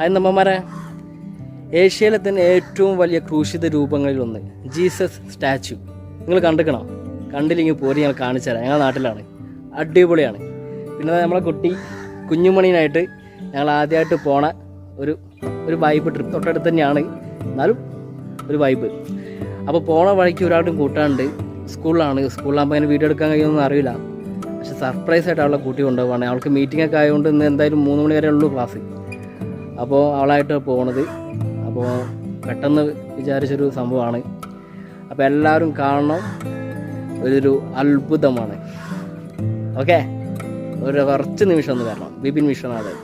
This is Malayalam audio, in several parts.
അത് നമ്മമാരെ ഏഷ്യയിലെ തന്നെ ഏറ്റവും വലിയ ക്രൂശിത രൂപങ്ങളിൽ ഒന്ന് ജീസസ് സ്റ്റാച്യു. നിങ്ങൾ കണ്ടിക്കണം കണ്ടില്ലെങ്കിൽ പോരി ഞങ്ങൾ കാണിച്ചു തരാം. ഞങ്ങളുടെ നാട്ടിലാണ്. അടിപൊളിയാണ്. പിന്നെ നമ്മളെ കുട്ടി കുഞ്ഞുമണീനായിട്ട് ഞങ്ങൾ ആദ്യമായിട്ട് പോണ ഒരു ഒരു വൈബ് ട്രിപ്പ് തൊട്ടടുത്ത് തന്നെയാണ്. എന്നാലും ഒരു വൈബ് അപ്പോൾ പോണ വഴിക്ക് ഒരാളും കൂട്ടാണ്ട് സ്കൂളിലാണ്. സ്കൂളിലാകുമ്പോൾ അങ്ങനെ വീഡിയോ എടുക്കാൻ കഴിയുമെന്ന് അറിയില്ല. പക്ഷെ സർപ്രൈസ് ആയിട്ട് അവളെ കൂട്ടി കൊണ്ടുപോവാണ്. അവൾക്ക് മീറ്റിംഗ് ഒക്കെ ആയതുകൊണ്ട് ഇന്ന് എന്തായാലും മൂന്ന് മണി വരെ ഉള്ളൂ ക്ലാസ് അപ്പോൾ അവളായിട്ട് പോണത്. അപ്പോൾ പെട്ടെന്ന് വിചാരിച്ചൊരു സംഭവമാണ് അപ്പോൾ എല്ലാവരും കാണണം. ഒരു അത്ഭുതമാണ്. ഓക്കെ? ഒരു കുറച്ച് നിമിഷം ഒന്ന് വരണം. ബിപിൻ വിശ്വനാഥ്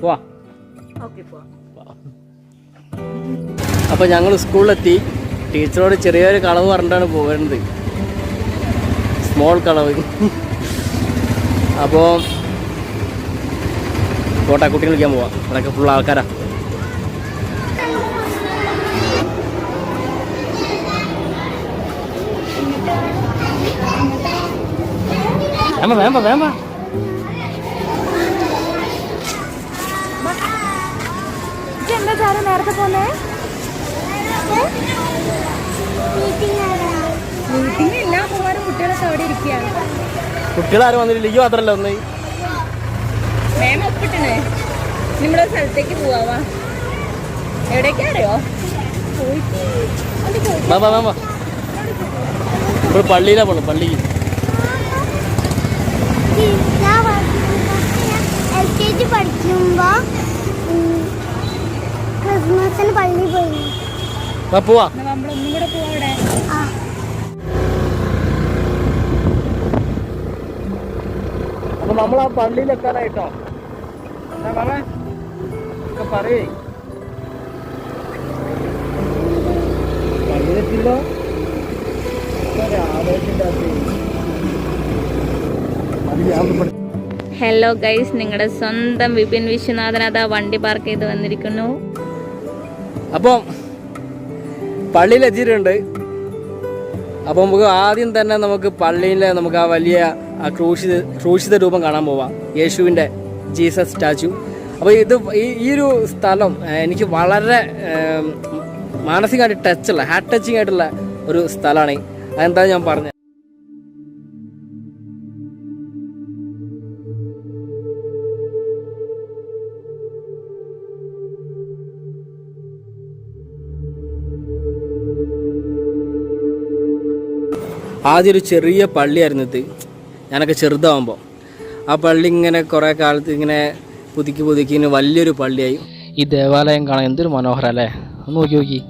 പോവാ. അപ്പോൾ ഞങ്ങൾ സ്കൂളിലെത്തി. ടീച്ചറോട് ചെറിയൊരു കളവ് പറഞ്ഞിട്ടാണ് പോകുന്നത് സ്മോൾ കളവ്. അപ്പോൾ പോട്ടെ കുട്ടി കളിക്കാൻ പോവാം. അതൊക്കെ ഫുൾ ആൾക്കാരാ. വേമ്പ വേമ്പ വേമ്പ നേരത്തെ പോന്നേ? മീറ്റിംഗ് എല്ലാ പോകാനും കുട്ടികളൊക്കെ അവിടെ ഇരിക്കുകയാണ്. കുട്ടികളാരും വന്നിട്ടില്ല ഈ മാത്രമല്ല ഒന്ന് മേം ഒപ്പിട്ടണേ സ്ഥലത്തേക്ക് പോവാ എവിടേക്കാ അറിയോ? പോണത് പള്ളിയിൽ എൽ കെ ജി പഠിക്കുമ്പോ ഉം, ക്രിസ്മസിന് പള്ളിയിൽ പോയി. വാ പോവാ. നമ്മളൊന്നും കൂടെ പോവാ ആ. അപ്പൊ നമ്മൾ ആ പള്ളിയിൽ പറയേ. ഹലോ ഗൈസ് നിങ്ങളുടെ സ്വന്തം വിപിൻ വിശ്വനാഥൻ അതാ വണ്ടി പാർക്ക് ചെയ്ത് വന്നിരിക്കുന്നു. അപ്പം പള്ളിയിൽ എത്തിയിട്ടുണ്ട് അപ്പോൾ നമുക്ക് ആദ്യം തന്നെ നമുക്ക് പള്ളിയിലെ നമുക്ക് ആ വലിയ ആ ക്രൂശിത ക്രൂശിത രൂപം കാണാൻ പോവാം. യേശുവിന്റെ ജീസസ് സ്റ്റാച്ചു. അപ്പോൾ ഇത് ഈ ഒരു സ്ഥലം എനിക്ക് വളരെ മാനസികമായിട്ട് ടച്ചുള്ള ഹാർട്ട് ടച്ചിങ് ആയിട്ടുള്ള ഒരു സ്ഥലമാണ്. അതെന്താ ഞാൻ പറഞ്ഞത് ആദ്യം ഒരു ചെറിയ പള്ളിയായിരുന്നു ഇത്. ഞാനൊക്കെ ചെറുതാവുമ്പോൾ ആ പള്ളി ഇങ്ങനെ കുറേ കാലത്ത് ഇങ്ങനെ പുതുക്കി പുതുക്കി വലിയൊരു പള്ളിയായി. ഈ ദേവാലയം കാണാൻ എന്തൊരു മനോഹരം അല്ലേ? ഒന്ന് നോക്കി നോക്കി.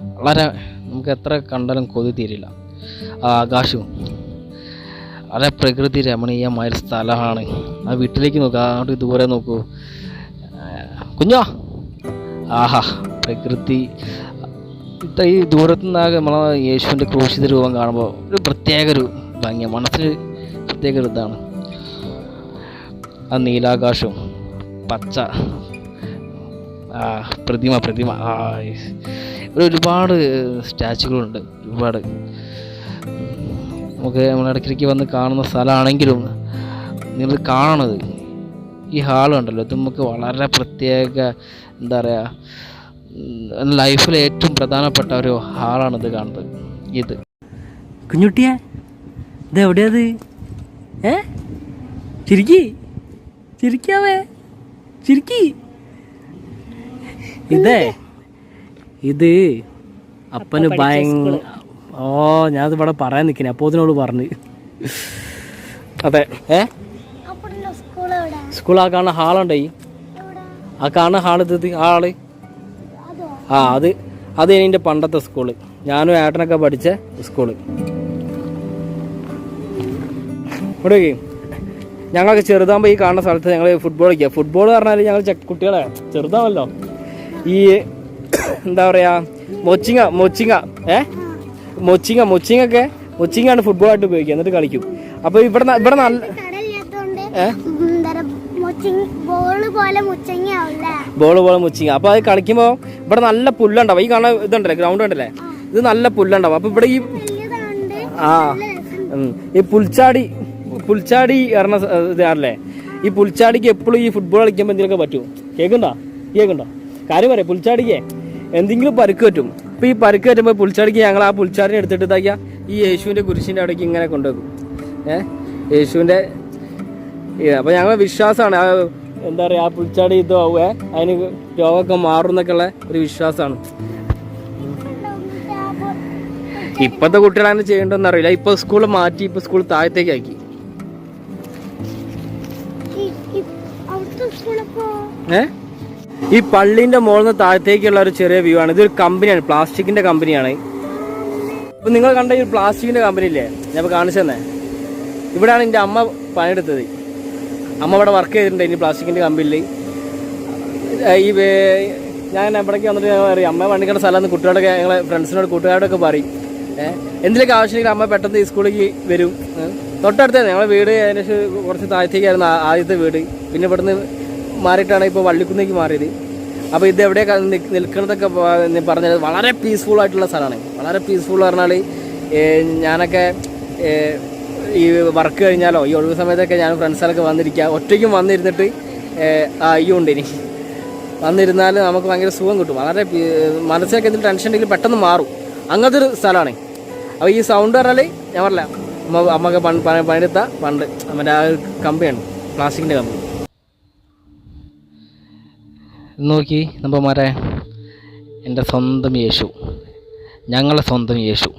വളരെ നമുക്ക് എത്ര കണ്ടാലും കൊതി തീരില്ല. ആ ആകാശവും വളരെ പ്രകൃതി രമണീയമായ ഒരു സ്ഥലമാണ്. ആ വീട്ടിലേക്ക് നോക്കുക അങ്ങോട്ട് ഇതുപോലെ നോക്കൂ. കുഞ്ഞോ? ആഹാ പ്രകൃതി. ഇത്ര ഈ ദൂരത്തു നിന്നാകെ നമ്മളെ യേശുവിന്റെ ക്രൂശിത രൂപം കാണുമ്പോൾ ഒരു പ്രത്യേക ഒരു ഭംഗിയാണ്. മനസ്സിന് പ്രത്യേക ഒരു ഇതാണ്. ആ നീലാകാശവും പച്ച. ആ പ്രതിമ പ്രതിമ. ഇവിടെ ഒരുപാട് സ്റ്റാച്ചുകളുണ്ട്. ഒരുപാട്. നമുക്ക് നമ്മൾ ഇടയ്ക്കിടയ്ക്ക് വന്ന് കാണുന്ന സ്ഥലമാണെങ്കിലും നിങ്ങൾ കാണണത് ഈ ഹാളുണ്ടല്ലോ ഇത് നമുക്ക് വളരെ പ്രത്യേക എന്താ പറയുക ലൈഫിലെ ഏറ്റവും പ്രധാനപ്പെട്ട ഒരു ഹാളാണ് ഇത് കാണുന്നത്. ഇത്. കുഞ്ഞുട്ടിയെ ഇത്? എവിടെയാത് ഏ? ചിരിക്കി. ചിരിക്കാവേ? ചിരിക്കി. ഇതേ. ഇത് അപ്പന് ഭയങ്കര ഓ ഞാനത് ഇവിടെ പറയാൻ നിൽക്കണേ അപ്പോൾ അതിനോട് പറഞ്ഞു. അതെ. ഏ? സ്കൂൾ ആ കാണുന്ന ഹാളുണ്ടേ ആ കാണുന്ന ഹാൾ ഇത് ആൾ ആ ഹാൾ ആ അത് അത് എന്റെ പണ്ടത്തെ സ്കൂൾ. ഞാനും ഏട്ടനൊക്കെ പഠിച്ച സ്കൂൾ. ഇവിടെ. ഞങ്ങളൊക്കെ ചെറുതാകുമ്പോൾ ഈ കാണുന്ന സ്ഥലത്ത് ഞങ്ങൾ ഫുട്ബോൾ കളിക്കുക. ഫുട്ബോൾ പറഞ്ഞാൽ ഞങ്ങൾ കുട്ടികളെ ചെറുതാവല്ലോ. ഈ എന്താ പറയുക മൊച്ചിങ്ങ മൊച്ചിങ്ങ ഏ? മൊച്ചിങ്ങ മൊച്ചിങ്ങൊക്കെ മൊച്ചിങ്ങാണ് ഫുട്ബോളായിട്ട് ഉപയോഗിക്കുക. എന്നിട്ട് കളിക്കും. അപ്പോൾ ഇവിടെ ഇവിടെ നല്ല ബോൾ പോലെ മുച്ചിങ്ങ. അപ്പോൾ അത് കളിക്കുമ്പോൾ ഇവിടെ നല്ല പുല്ലുണ്ടാവും. ഈ കാണാൻ ഇതുണ്ടല്ലേ ഗ്രൗണ്ട് ഉണ്ടല്ലേ? ഇത് നല്ല പുല്ലുണ്ടാവും. അപ്പോൾ ഇവിടെ ഈ ആ. ഈ പുൽച്ചാടി പുൽച്ചാടി ഇറങ്ങുന്ന ഇതാണല്ലേ ഈ പുൽച്ചാടിക്ക് എപ്പോഴും ഈ ഫുട്ബോൾ കളിക്കുമ്പോൾ എന്തെങ്കിലുമൊക്കെ പറ്റുമോ കേൾക്കണ്ടോ കേൾക്കണ്ടോ കാര്യം പറയാം പുൽച്ചാടിക്ക് എന്തെങ്കിലും പരുക്ക് പറ്റും. ഇപ്പോൾ ഈ പരുക്ക് പറ്റുമ്പോൾ പുൽച്ചാടിക്ക് ഞങ്ങൾ ആ പുൽച്ചാടിനെ എടുത്തിട്ട് ഇതാക്കിയ ഈ യേശുവിന്റെ കുരിശിന്റെ അവിടേക്ക് ഇങ്ങനെ കൊണ്ടുവെക്കും. ഏഹ് യേശുവിന്റെ അപ്പോൾ ഞങ്ങൾ വിശ്വാസമാണ് ആ എന്താ പറയുക ആ പുൽച്ചാടി ഇതാവുക അതിന് രോഗമൊക്കെ മാറും എന്നൊക്കെയുള്ള ഒരു വിശ്വാസമാണ് ഇപ്പോഴത്തെ കുട്ടികളെ ചെയ്യേണ്ടതെന്ന് അറിയില്ല ഇപ്പോൾ സ്കൂൾ മാറ്റി ഇപ്പോൾ സ്കൂൾ താഴത്തേക്ക് ഏ? ഈ പള്ളിന്റെ മുകളിൽ നിന്ന് താഴത്തേക്കുള്ള ഒരു ചെറിയ വ്യൂ ആണ്. ഇതൊരു കമ്പനിയാണ് പ്ലാസ്റ്റിക്കിന്റെ കമ്പനിയാണ് ഇപ്പൊ നിങ്ങൾ കണ്ട ഈ പ്ലാസ്റ്റിക്കിന്റെ കമ്പനി ഇല്ലേ? ഞാൻ കാണിച്ചു തന്നെ. ഇവിടെയാണ് എന്റെ അമ്മ പണിയെടുത്തത്. അമ്മ ഇവിടെ വർക്ക് ചെയ്തിട്ടുണ്ട്. ഇനി പ്ലാസ്റ്റിക്കിന്റെ കമ്പനിയിൽ ഈ ഞാൻ എവിടേക്ക് വന്നിട്ട് ഞാൻ അമ്മ പണിക്കുന്ന സ്ഥലം കുട്ടികളൊക്കെ ഞങ്ങളെ ഫ്രണ്ട്സിനോട് കൂട്ടുകാരോടൊക്കെ പറയും. ഏഹ് എന്തിനൊക്കെ ആവശ്യമെങ്കിൽ അമ്മ പെട്ടെന്ന് ഈ സ്കൂളിലേക്ക് വരും? തൊട്ടടുത്ത് ഞങ്ങളെ വീട് ഏകദേശം കുറച്ച് താഴത്തേക്കായിരുന്നു ആദ്യത്തെ വീട്. പിന്നെ ഇവിടുന്ന് മാറിയിട്ടാണ് ഇപ്പോൾ വള്ളിക്കുന്നേക്ക് മാറിയത്. അപ്പോൾ ഇത് എവിടെ നിൽക്ക് നിൽക്കുന്നതൊക്കെ പറഞ്ഞത് വളരെ പീസ്ഫുൾ ആയിട്ടുള്ള സ്ഥലമാണ്. വളരെ പീസ്ഫുൾ പറഞ്ഞാൽ ഞാനൊക്കെ ഈ വർക്ക് കഴിഞ്ഞാലോ ഈ ഒഴിവ് സമയത്തൊക്കെ ഞാൻ ഫ്രണ്ട്സുകളൊക്കെ വന്നിരിക്കുക ഒറ്റയ്ക്കും വന്നിരുന്നിട്ട് അയ്യോ ഉണ്ട് ഇനി. വന്നിരുന്നാൽ നമുക്ക് ഭയങ്കര സുഖം കിട്ടും. വളരെ മനസ്സിലൊക്കെ എന്തെങ്കിലും ടെൻഷൻ ഉണ്ടെങ്കിൽ പെട്ടെന്ന് മാറും. അങ്ങനത്തെ ഒരു സ്ഥലമാണ്. അപ്പോൾ ഈ സൗണ്ട് പറഞ്ഞാൽ ഞാൻ പറഞ്ഞില്ല അമ്മ അമ്മയ്ക്ക് പണ്ട് പണിയെടുത്ത പണ്ട് അമ്മന്റെ ആ ഒരു കമ്പിയാണ് പ്ലാസ്റ്റിക്കിന്റെ കമ്പി നോക്കി നമ്മമാരെ എന്റെ സ്വന്തം യേശു. ഞങ്ങളെ സ്വന്തം യേശു.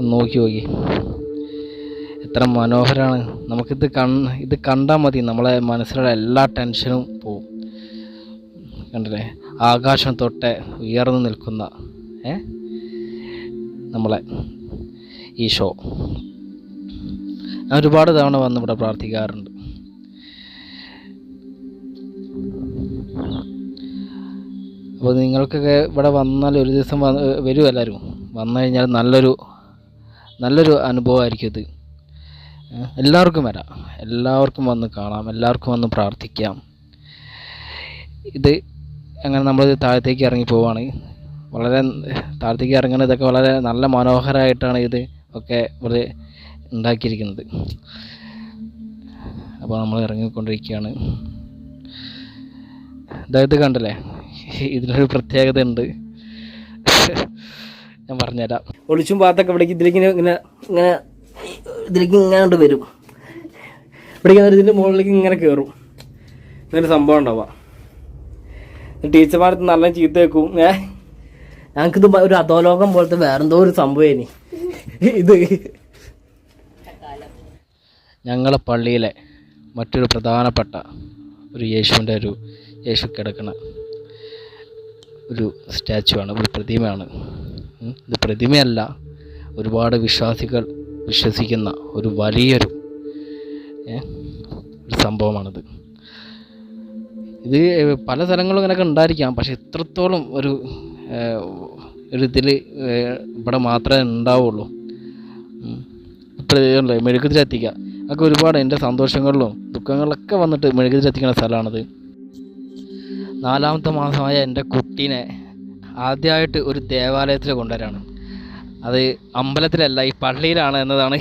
നോക്കി നോക്കി. എത്ര മനോഹരമാണ് നമുക്കിത് കൺ ഇത് കണ്ടാൽ മതി. നമ്മളെ മനസ്സിലുള്ള എല്ലാ ടെൻഷനും പോവും. കണ്ടില്ലേ? ആകാശം തൊട്ട് ഉയർന്നു നിൽക്കുന്ന ഏ? നമ്മളെ ഈശോ. ഞാൻ ഒരുപാട് തവണ വന്ന് ഇവിടെ പ്രാർത്ഥിക്കാറുണ്ട്. അപ്പോൾ നിങ്ങൾക്കൊക്കെ ഇവിടെ വന്നാൽ ഒരു ദിവസം വരും എല്ലാവരും. വന്നു കഴിഞ്ഞാൽ നല്ലൊരു നല്ലൊരു അനുഭവമായിരിക്കും ഇത്. എല്ലാവർക്കും വരാം. എല്ലാവർക്കും വന്ന് കാണാം. എല്ലാവർക്കും വന്ന് പ്രാർത്ഥിക്കാം. ഇത് അങ്ങനെ നമ്മൾ താഴത്തേക്ക് ഇറങ്ങി പോവാണ്. വളരെ താഴത്തേക്ക് ഇറങ്ങുന്ന ഇതൊക്കെ വളരെ നല്ല മനോഹരമായിട്ടാണ് ഇത് ഒക്കെ ഇവിടെ ഉണ്ടാക്കിയിരിക്കുന്നത്. അപ്പോൾ നമ്മൾ ഇറങ്ങിക്കൊണ്ടിരിക്കുകയാണ്. ഇതായത് കണ്ടല്ലേ? ഇതിനൊരു പ്രത്യേകത ഉണ്ട് ഞാൻ പറഞ്ഞുതരാം. ഒളിച്ചും പാത്തൊക്കെ ഇവിടേക്ക് ഇതിലേക്ക് ഇങ്ങനെ ഇങ്ങനെ ഇതിലേക്ക് ഇങ്ങനെ വരും. ഇവിടേക്ക് വന്നിട്ട് ഇതിന്റെ മുകളിലേക്ക് ഇങ്ങനെ കയറും ഇങ്ങനെ സംഭവം ഉണ്ടാവുക. ടീച്ചർമാർക്ക് നല്ല ചീത്ത വെക്കും. ഏ? ഞങ്ങൾക്കിത് ഒരു അധോലോകം പോലത്തെ വേറെന്തോ ഒരു സംഭവം ഇത്. ഞങ്ങളെ പള്ളിയിലെ മറ്റൊരു പ്രധാനപ്പെട്ട ഒരു യേശുവിന്റെ ഒരു യേശു കിടക്കണ ഒരു സ്റ്റാച്ചു ആണ് ഒരു പ്രതിമയാണ്. ഇത് പ്രതിമയല്ല ഒരുപാട് വിശ്വാസികൾ വിശ്വസിക്കുന്ന ഒരു വലിയൊരു സംഭവമാണിത്. ഇത് പല സ്ഥലങ്ങളും ഇങ്ങനെയൊക്കെ ഉണ്ടായിരിക്കാം പക്ഷെ ഇത്രത്തോളം ഒരു ഒരു ഇതിൽ ഇവിടെ മാത്രമേ ഉണ്ടാവുള്ളൂ. മെഴുകുതിരി എത്തിക്കുക ഒക്കെ ഒരുപാട് എന്റെ സന്തോഷങ്ങളിലും ദുഃഖങ്ങളിലൊക്കെ വന്നിട്ട് മെഴുകുതിരി എത്തിക്കുന്ന സ്ഥലമാണിത്. നാലാമത്തെ മാസമായ എന്റെ കുട്ടീനെ ആദ്യമായിട്ട് ഒരു ദേവാലയത്തിൽ കൊണ്ടുവരാണ്. അത് അമ്പലത്തിലല്ല ഈ പള്ളിയിലാണ് എന്നതാണ്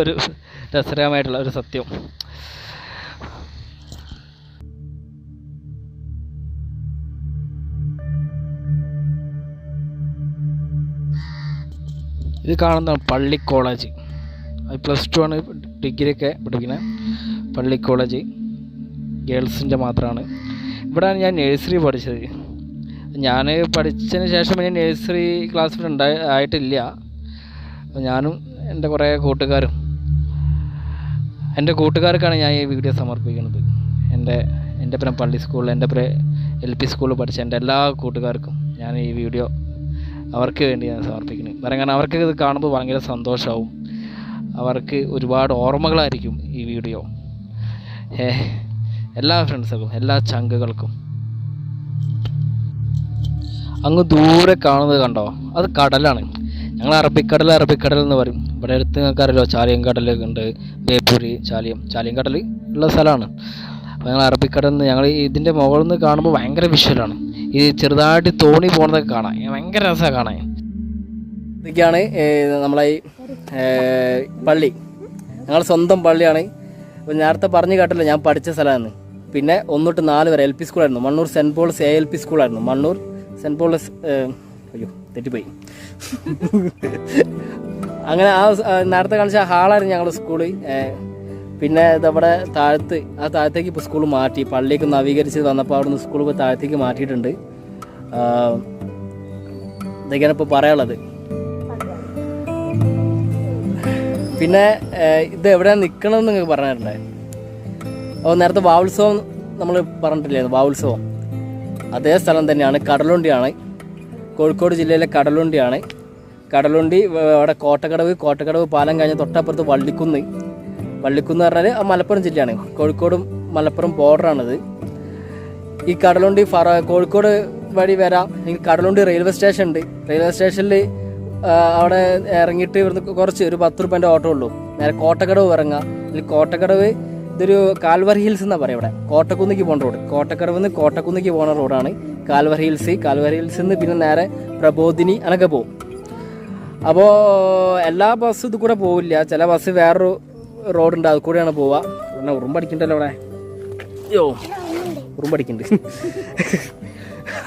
ഒരു രസകരമായിട്ടുള്ള ഒരു സത്യം. ഇത് കാണുന്ന പള്ളി കോളേജ്. പ്ലസ് ടു ആണ് ഡിഗ്രിയൊക്കെ ഒക്കെ പഠിക്കുന്നത് പള്ളി കോളേജ്. ഗേൾസിന്റെ മാത്രമാണ് ഇവിടെയാണ് ഞാൻ നഴ്സറി പഠിച്ചത്. ഞാൻ പഠിച്ചതിന് ശേഷം പിന്നെ നഴ്സറി ക്ലാസ്സിൽ ഉണ്ടായി ആയിട്ടില്ല. ഞാനും എന്റെ കുറേ കൂട്ടുകാരും എന്റെ കൂട്ടുകാർക്കാണ് ഞാൻ ഈ വീഡിയോ സമർപ്പിക്കുന്നത്. എന്റെ എന്റെ പിന്നെ പള്ളി സ്കൂളിൽ എന്റെ പിന്നെ എൽ പി സ്കൂളിൽ പഠിച്ച എന്റെ എല്ലാ കൂട്ടുകാർക്കും ഞാൻ ഈ വീഡിയോ അവർക്ക് വേണ്ടി ഞാൻ സമർപ്പിക്കുന്നത് കാരണം അവർക്ക് ഇത് കാണുമ്പോൾ ഭയങ്കര സന്തോഷമാവും അവർക്ക് ഒരുപാട് ഓർമ്മകളായിരിക്കും ഈ വീഡിയോ ഏ എല്ലാ ഫ്രണ്ട്സുകൾക്കും എല്ലാ ചങ്കുകൾക്കും. അങ്ങ് ദൂരെ കാണുന്നത് കണ്ടോ? അത് കടലാണ്. ഞങ്ങൾ അറബിക്കടൽ അറബിക്കടൽ എന്ന് പറയും. ഇവിടെ അടുത്ത് നിങ്ങൾക്ക് അറിയാലോ ചാലിയം കടൽ ഉണ്ട് ബേപ്പൂരി ചാലിയം ചാലിയം കടൽ ഉള്ള സ്ഥലമാണ്. അപ്പോൾ ഞങ്ങൾ അറബിക്കടൽ നിന്ന് ഞങ്ങൾ ഇതിന്റെ മുകളിൽ നിന്ന് കാണുമ്പോൾ ഭയങ്കര വിഷ്വലാണ് ഈ ചെറുതായിട്ട് തോണി പോകുന്നതൊക്കെ കാണാൻ ഭയങ്കര രസമാണ് കാണാൻ. ഇതൊക്കെയാണ് നമ്മളെ ഈ പള്ളി. ഞങ്ങൾ സ്വന്തം പള്ളിയാണ്. നേരത്തെ പറഞ്ഞു കേട്ടല്ലോ ഞാൻ പഠിച്ച സ്ഥലമാണ്. പിന്നെ ഒന്ന് തൊട്ട് നാല് വരെ L P സ്കൂളായിരുന്നു. Mannur Saint Paul's A L P സ്കൂളായിരുന്നു. Mannur saint Paul's അയ്യോ തെറ്റിപ്പോയി. അങ്ങനെ ആ നേരത്തെ കാണിച്ച ഹാളായിരുന്നു ഞങ്ങളുടെ സ്കൂൾ. പിന്നെ ഇതവിടെ താഴത്ത് ആ താഴത്തേക്ക് ഇപ്പോൾ സ്കൂൾ മാറ്റി. പള്ളിയൊക്കെ നവീകരിച്ച് വന്നപ്പോൾ അവിടുന്ന് സ്കൂൾ ഇപ്പോൾ താഴത്തേക്ക് മാറ്റിയിട്ടുണ്ട്. ഇതൊക്കെയാണ് ഇപ്പോൾ പറയാനുള്ളത്. പിന്നെ ഇത് എവിടെയാണ് നിൽക്കണമെന്ന് നിങ്ങൾക്ക് പറഞ്ഞിട്ടുണ്ടേ അപ്പോൾ നേരത്തെ വാവുത്സവം നമ്മൾ പറഞ്ഞിട്ടില്ലായിരുന്നു വാവുത്സവം. അതേ സ്ഥലം തന്നെയാണ് കടലുണ്ടിയാണ്. കോഴിക്കോട് ജില്ലയിലെ കടലുണ്ടിയാണ്. കടലുണ്ടി അവിടെ കോട്ടക്കടവ് കോട്ടക്കടവ് പാലം കഴിഞ്ഞ് തൊട്ടപ്പുറത്ത് വള്ളിക്കുന്ന്. വള്ളിക്കുന്ന് പറഞ്ഞാൽ മലപ്പുറം ജില്ലയാണ് കോഴിക്കോടും മലപ്പുറം ബോർഡറാണിത്. ഈ കടലുണ്ടി ഫറ കോഴിക്കോട് വഴി വരാം. എനിക്ക് കടലുണ്ടി റെയിൽവേ സ്റ്റേഷൻ ഉണ്ട് റെയിൽവേ സ്റ്റേഷനിൽ അവിടെ ഇറങ്ങിയിട്ട് ഇവിടുന്ന് കുറച്ച് ഒരു പത്ത് റുപ്യന്റെ ഓട്ടോ ഉള്ളൂ നേരെ കോട്ടക്കടവ് ഇറങ്ങാം. അല്ലെങ്കിൽ കോട്ടക്കടവ് ഇതൊരു കാൽവർ ഹിൽസ് എന്നാ പറയാം ഇവിടെ. കോട്ടക്കുന്നിക്ക് പോകുന്ന റോഡ്. കോട്ടക്കടവ് നിന്ന് കോട്ടക്കുന്നിക്ക് പോകുന്ന റോഡാണ്. കാൽവർ ഹിൽസ് കാൽവർ ഹിൽസ് നിന്ന് പിന്നെ നേരെ പ്രബോധിനി അങ്ങനെയൊക്കെ പോകും അപ്പോൾ എല്ലാ ബസ്സും ഇത് കൂടെ പോവില്ല. ചില ബസ് വേറൊരു റോഡുണ്ട് അത് കൂടെയാണ് പോവുക. പിന്നെ ഉറുമ്പടിക്കണ്ടല്ലോ അവിടെ? യോ ഉറുമ്പടിക്കുന്നുണ്ട്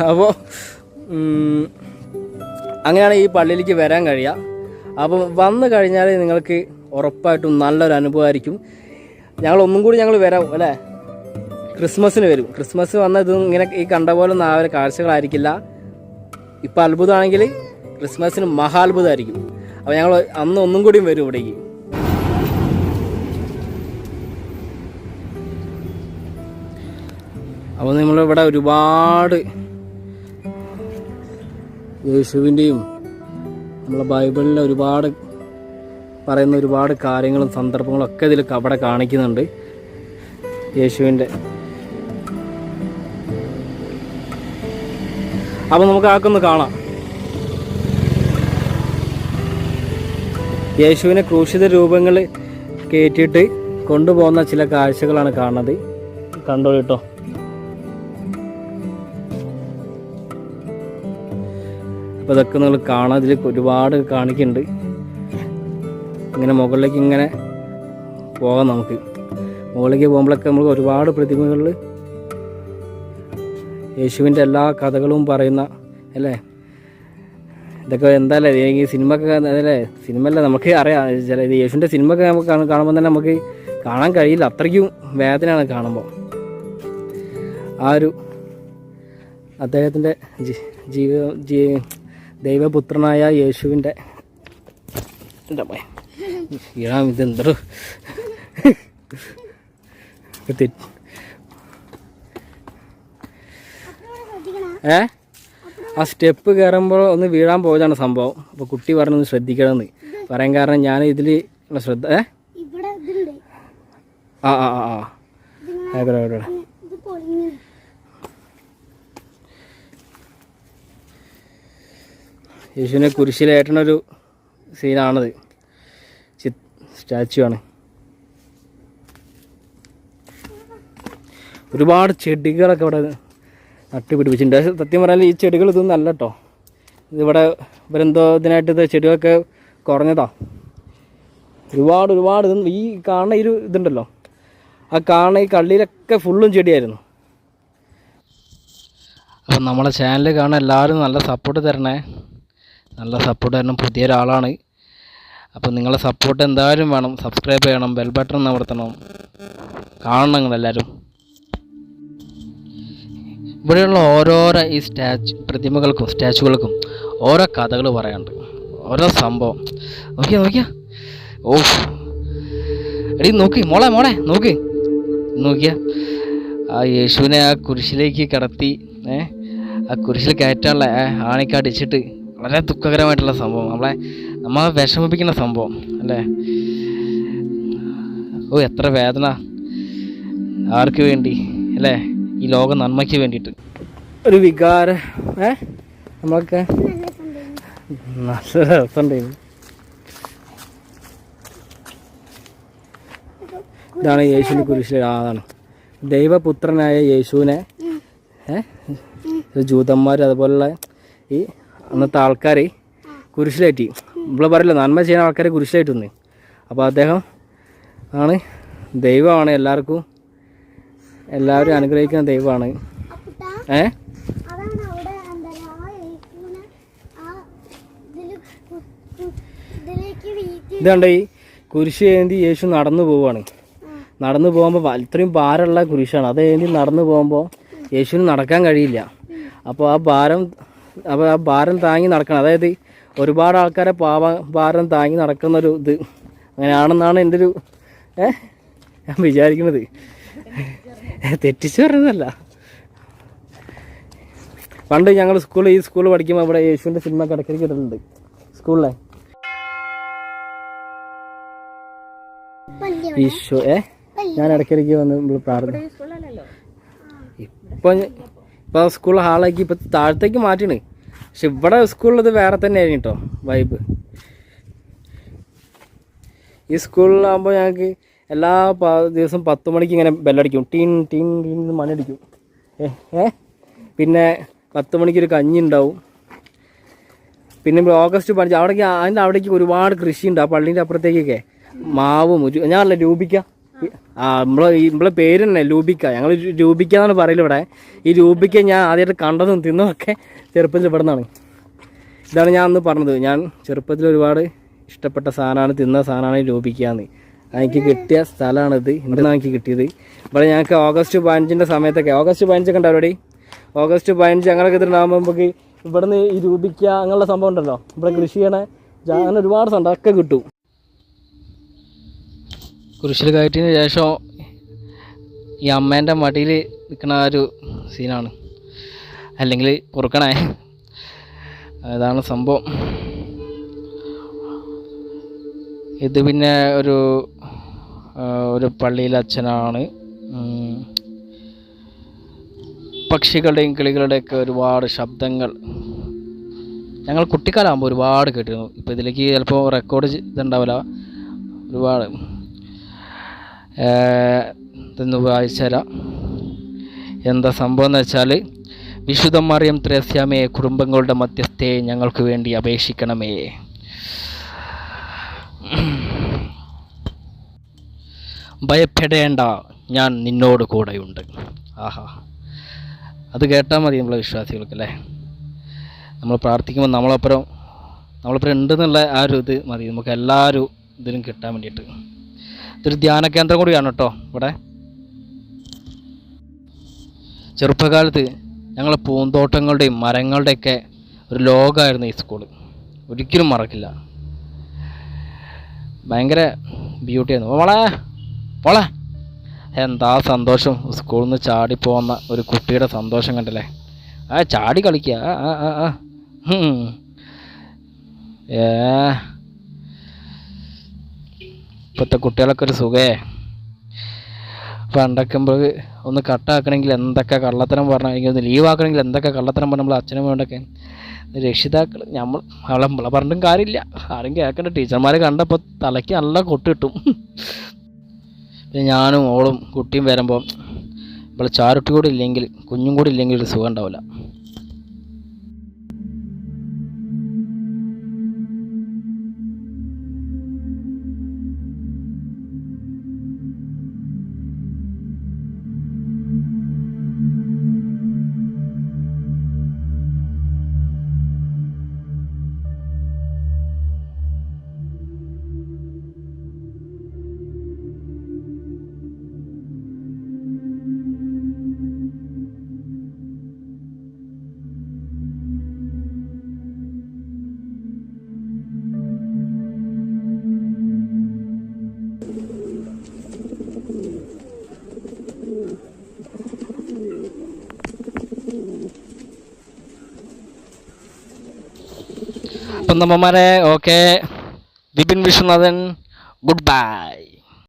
അപ്പോൾ അങ്ങനെയാണ് ഈ പള്ളിയിലേക്ക് വരാൻ കഴിയുക. അപ്പം വന്നു കഴിഞ്ഞാൽ നിങ്ങൾക്ക് ഉറപ്പായിട്ടും നല്ലൊരു അനുഭവമായിരിക്കും. ഞങ്ങൾ ഒന്നും കൂടി ഞങ്ങൾ വരാം അല്ലേ? ക്രിസ്മസിന് വരും. ക്രിസ്മസ് വന്ന ഇത് ഇങ്ങനെ ഈ കണ്ട പോലെ ഒന്നും ആ ഒരു കാഴ്ചകളായിരിക്കില്ല. ഇപ്പം അത്ഭുതമാണെങ്കിൽ ക്രിസ്മസിന് മഹാത്ഭുതമായിരിക്കും അപ്പോൾ ഞങ്ങൾ അന്ന് ഒന്നും കൂടിയും വരും ഇവിടേക്ക്. അപ്പോൾ നമ്മളിവിടെ ഒരുപാട് യേശുവിന്റെയും നമ്മളെ ബൈബിളിലെ ഒരുപാട് പറയുന്ന ഒരുപാട് കാര്യങ്ങളും സന്ദർഭങ്ങളും ഒക്കെ ഇതിൽ അവിടെ കാണിക്കുന്നുണ്ട്. യേശുവിന്റെ. അപ്പോൾ നമുക്ക് ആക്കൊന്ന് കാണാം. യേശുവിനെ ക്രൂശിത രൂപങ്ങൾ കയറ്റിയിട്ട് കൊണ്ടുപോകുന്ന ചില കാഴ്ചകളാണ് കാണുന്നത്. കണ്ടോ കേട്ടോ. അപ്പോൾ ഇതൊക്കെ നിങ്ങൾ കാണാൻ ഇതിൽ ഒരുപാട് കാണിക്കുന്നുണ്ട്. ഇങ്ങനെ മുകളിലേക്ക് ഇങ്ങനെ പോകാം നമുക്ക്. മുകളിലേക്ക് പോകുമ്പോഴൊക്കെ നമുക്ക് ഒരുപാട് പ്രതിമകളിൽ യേശുവിന്റെ എല്ലാ കഥകളും പറയുന്ന അല്ലേ? ഇതൊക്കെ എന്താല്ലേ ഈ സിനിമ അല്ലേ? നമുക്ക് അറിയാം. ചില യേശുവിന്റെ സിനിമ ഒക്കെ നമുക്ക് കാണുമ്പോൾ തന്നെ നമുക്ക് കാണാൻ കഴിയില്ല. അത്രയ്ക്കും വേദനയാണ് കാണുമ്പോൾ. ആ ഒരു അദ്ദേഹത്തിന്റെ ജീവ ജീ ദൈവപുത്രനായ യേശുവിന്റെ എന്താ അമ്മേ ഈടാം ഇതെന്തോ തെറ്റ് ഏ? ആ സ്റ്റെപ്പ് കയറുമ്പോൾ ഒന്ന് വീഴാൻ പോയതാണ് സംഭവം. അപ്പോൾ കുട്ടി പറഞ്ഞൊന്ന് ശ്രദ്ധിക്കണമെന്ന്. പറയാൻ കാരണം ഞാൻ ഇതിൽ ശ്രദ്ധ ഏ? ആ ആ ആ ആയിക്കോട്ടെ യേശുവിനെ കുരിശിലേറ്റണൊരു സീനാണത് സ്റ്റാച്ചു ആണ് ഒരുപാട് ചെടികളൊക്കെ ഇവിടെ നട്ടുപിടിപ്പിച്ചിട്ടുണ്ട്. സത്യം പറഞ്ഞാൽ ഈ ചെടികൾ ഇതൊന്നും അല്ല കേട്ടോ ഇതിവിടെ ഇവരെന്തോ ഇതിനായിട്ട് ഇത് ചെടികളൊക്കെ കുറഞ്ഞതാ. ഒരുപാട് ഒരുപാട് ഇത് ഈ കാണുന്ന ഒരു ഇതുണ്ടല്ലോ. ആ കാണുന്ന ഈ കള്ളിയിലൊക്കെ ഫുള്ളും ചെടിയായിരുന്നു. അപ്പം നമ്മളെ ചാനൽ കാണാൻ എല്ലാവരും നല്ല സപ്പോർട്ട് തരണേ. നല്ല സപ്പോർട്ട് തരണം. പുതിയൊരാളാണ്. അപ്പം നിങ്ങളെ സപ്പോർട്ട് എന്തായാലും വേണം. സബ്സ്ക്രൈബ് ചെയ്യണം ബെൽ ബട്ടൺ അമർത്തണം. കാണണം നിങ്ങളെല്ലാവരും ഇവിടെയുള്ള ഓരോരോ ഈ സ്റ്റാച്ചു പ്രതിമകൾക്കും സ്റ്റാച്ചുകൾക്കും ഓരോ കഥകൾ പറയാനുണ്ട്. ഓരോ സംഭവം. നോക്കിയാ നോക്കിയാ. ഓ എടീ നോക്ക്. മോളെ മോളെ നോക്ക്. നോക്കിയാ. ആ യേശുവിനെ ആ കുരിശിലേക്ക് കടത്തി ഏ? ആ കുരിശിൽ കയറ്റാനുള്ള ആണിക്കടിച്ചിട്ട് വളരെ ദുഃഖകരമായിട്ടുള്ള സംഭവം. നമ്മളെ നമ്മളെ വിഷമിപ്പിക്കുന്ന സംഭവം അല്ലേ? ഓ എത്ര വേദന. ആർക്ക് വേണ്ടി അല്ലേ? ഈ ലോക നന്മയ്ക്ക് വേണ്ടിയിട്ട്. ഒരു വികാര ഏ? നമ്മളൊക്കെ നല്ല രസമുണ്ടായിരുന്നു ഇതാണ് യേശുവിന്റെ കുരിശിലെ അതാണ് ദൈവപുത്രനായ യേശുവിനെ ഏ? ജൂതന്മാർ അതുപോലുള്ള ഈ അന്നത്തെ ആൾക്കാർ കുരിശിലേറ്റി നമ്മൾ പറയില്ല നന്മ ചെയ്യുന്ന ആൾക്കാരെ കുരിശിലേറ്റുന്നു അപ്പോൾ അദ്ദേഹം ആണ് ദൈവമാണ് എല്ലാവർക്കും. എല്ലാവരും അനുഗ്രഹിക്കുന്ന ദൈവമാണ്. ഏ? ഇതുണ്ട് ഈ കുരിശ് ഏന്തി യേശു നടന്നു പോവുകയാണ്. നടന്നു പോകുമ്പോൾ ഇത്രയും ഭാരമുള്ള കുരിശാണ്. അത് ഏന്തി നടന്നു പോകുമ്പോൾ യേശുവിന് നടക്കാൻ കഴിയില്ല. അപ്പോൾ ആ ഭാരം അപ്പോൾ ആ ഭാരം താങ്ങി നടക്കണം. അതായത് ഒരുപാട് ആൾക്കാരെ പാവ ഭാരം താങ്ങി നടക്കുന്നൊരു ഇത്. അങ്ങനെയാണെന്നാണ് എന്റെ ഒരു ഏ? ഞാൻ വിചാരിക്കുന്നത്. തെറ്റിച്ച് പറഞ്ഞതല്ല. പണ്ട് ഞങ്ങൾ സ്കൂളിൽ ഈ സ്കൂളിൽ പഠിക്കുമ്പോൾ ഇവിടെ യേശുവിന്റെ സിനിമ കിടക്കിടയ്ക്ക് ഇട്ടിട്ടുണ്ട് സ്കൂളിലെ. ഈശോ ഏ? ഞാൻ ഇടയ്ക്കിടയ്ക്ക് വന്ന് പ്രാർത്ഥന. ഇപ്പൊ ഇപ്പൊ സ്കൂൾ ഹാളാക്കി ഇപ്പോൾ താഴത്തേക്ക് മാറ്റിണ്. പക്ഷെ ഇവിടെ സ്കൂളിലത് വേറെ തന്നെയായിരുന്നു കേട്ടോ വൈബ് ഈ സ്കൂളിലാകുമ്പോൾ ഞങ്ങൾക്ക് എല്ലാ ദിവസവും പത്ത് മണിക്ക് ഇങ്ങനെ ബെല്ലടിക്കും. ടീൻ ടീൻ ടീൻ മണിയടിക്കും ഏ പിന്നെ പത്ത് മണിക്ക് ഒരു കഞ്ഞി ഉണ്ടാവും പിന്നെ ഓഗസ്റ്റ് പതിനഞ്ച് അവിടേക്ക് അതിന്റെ അവിടേക്ക് ഒരുപാട് കൃഷിയുണ്ട്. ആ പള്ളീന്റെ അപ്പുറത്തേക്കൊക്കെ മാവും ഞാനല്ല രൂപിക്ക? ആ നമ്മളെ നമ്മളെ പേര് തന്നെ ലൂബിക്ക ഞങ്ങൾ രൂപിക്ക എന്നാണ് പറയൽ ഇവിടെ. ഈ രൂപിക്ക ഞാൻ ആദ്യമായിട്ട് കണ്ടതും തിന്നതൊക്കെ ചെറുപ്പത്തിൽ ഇവിടെ നിന്നാണ് ഇതാണ് ഞാൻ അന്ന് പറഞ്ഞത്. ഞാൻ ചെറുപ്പത്തിൽ ഒരുപാട് ഇഷ്ടപ്പെട്ട സാധനമാണ് തിന്ന സാധനമാണ് രൂപിക്കാന്ന് എനിക്ക് കിട്ടിയ സ്ഥലമാണിത് ഇവിടുന്ന് എനിക്ക് കിട്ടിയത്. ഇവിടെ ഞങ്ങൾക്ക് ഓഗസ്റ്റ് പതിനഞ്ചിന്റെ സമയത്തൊക്കെ ഓഗസ്റ്റ് പതിനഞ്ചൊക്കെ ഉണ്ടോ അവിടെ ഓഗസ്റ്റ് പതിനഞ്ച് ഞങ്ങളൊക്കെ ഇതിനാകുമ്പോൾ നമുക്ക് ഇവിടുന്ന് ഈ രൂപിക്ക അങ്ങനെയുള്ള സംഭവം ഉണ്ടല്ലോ. ഇവിടെ കൃഷി ചെയ്യണ അങ്ങനെ ഒരുപാട് സംഭവം കിട്ടും. കുരിശിൽ കയറ്റിന് ശേഷം ഈ അമ്മേന്റെ മടിയിൽ നിൽക്കുന്ന ഒരു സീനാണ്. അല്ലെങ്കിൽ പൊറുക്കണേ അതാണ് സംഭവം. ഇത് പിന്നെ ഒരു ഒരു പള്ളിയിലെ അച്ഛനാണ്. പക്ഷികളുടെയും കിളികളുടെയൊക്കെ ഒരുപാട് ശബ്ദങ്ങൾ. ഞങ്ങൾ കുട്ടിക്കാലാകുമ്പോൾ ഒരുപാട് കേട്ടിരുന്നു. ഇപ്പോൾ ഇതിലേക്ക് ചിലപ്പോൾ റെക്കോർഡ് ഇതുണ്ടാവില്ല. ഒരുപാട്. ഇതൊന്ന് വായിച്ചുതരാം എന്താ സംഭവം എന്ന് വെച്ചാൽ വിശുദ്ധ മറിയം ത്രേസ്യാമയെ കുടുംബങ്ങളുടെ മധ്യസ്ഥയെ ഞങ്ങൾക്ക് വേണ്ടി അപേക്ഷിക്കണമേ. ഭയപ്പെടേണ്ട ഞാൻ നിന്നോട് കൂടെയുണ്ട്. ആഹാ. അത് കേട്ടാൽ മതി നമ്മളെ വിശ്വാസികൾക്ക് അല്ലേ? നമ്മൾ പ്രാർത്ഥിക്കുമ്പോൾ നമ്മളപ്പുറം നമ്മളപ്പുറം ഉണ്ടെന്നുള്ള ആ ഒരു ഇത് മതി. നമുക്ക് എല്ലാ ഒരു ഇതിനും കിട്ടാൻ വേണ്ടിയിട്ട്. ഇതൊരു ധ്യാന കേന്ദ്രം കൂടിയാണ് കേട്ടോ ഇവിടെ. ചെറുപ്പകാലത്ത് ഞങ്ങൾ പൂന്തോട്ടങ്ങളുടെയും മരങ്ങളുടെയൊക്കെ ഒരു ലോകമായിരുന്നു ഈ സ്കൂൾ ഒരിക്കലും മറക്കില്ല. ഭയങ്കര ബ്യൂട്ടിയായിരുന്നു മോളെ മോളെ. എന്താ സന്തോഷം? സ്കൂളിൽ നിന്ന് ചാടി പോകുന്ന ഒരു കുട്ടിയുടെ സന്തോഷം കണ്ടല്ലേ? ആ ചാടി കളിക്കുക ആ ആ ആ ഏ ഇപ്പോഴത്തെ കുട്ടികളൊക്കെ ഒരു സുഖേ. പണ്ടൊക്കെ നമ്മൾ ഒന്ന് കട്ടാക്കണമെങ്കിൽ എന്തൊക്കെ കള്ളത്തരം പറഞ്ഞാൽ ഒന്ന് ലീവ് ആക്കണമെങ്കിൽ എന്തൊക്കെ കള്ളത്തരം പറഞ്ഞ നമ്മൾ അച്ഛനും വേണ്ടൊക്കെ രക്ഷിതാക്കൾ നമ്മൾ അവളെ നമ്മളെ പറഞ്ഞിട്ടും കാര്യമില്ല. ആരും കേൾക്കണ്ട ടീച്ചർമാരെ കണ്ടപ്പോൾ തലയ്ക്ക് നല്ല കൊട്ടിട്ടും പിന്നെ ഞാനും ഓളും കുട്ടിയും വരുമ്പോൾ ഇപ്പോൾ ചാരുട്ടി കൂടി ഇല്ലെങ്കിൽ കുഞ്ഞും കൂടി ഇല്ലെങ്കിൽ ഒരു സുഖം ഉണ്ടാവില്ല അപ്പം നമ്മമാരെ okay Vipin Viswanathan good bye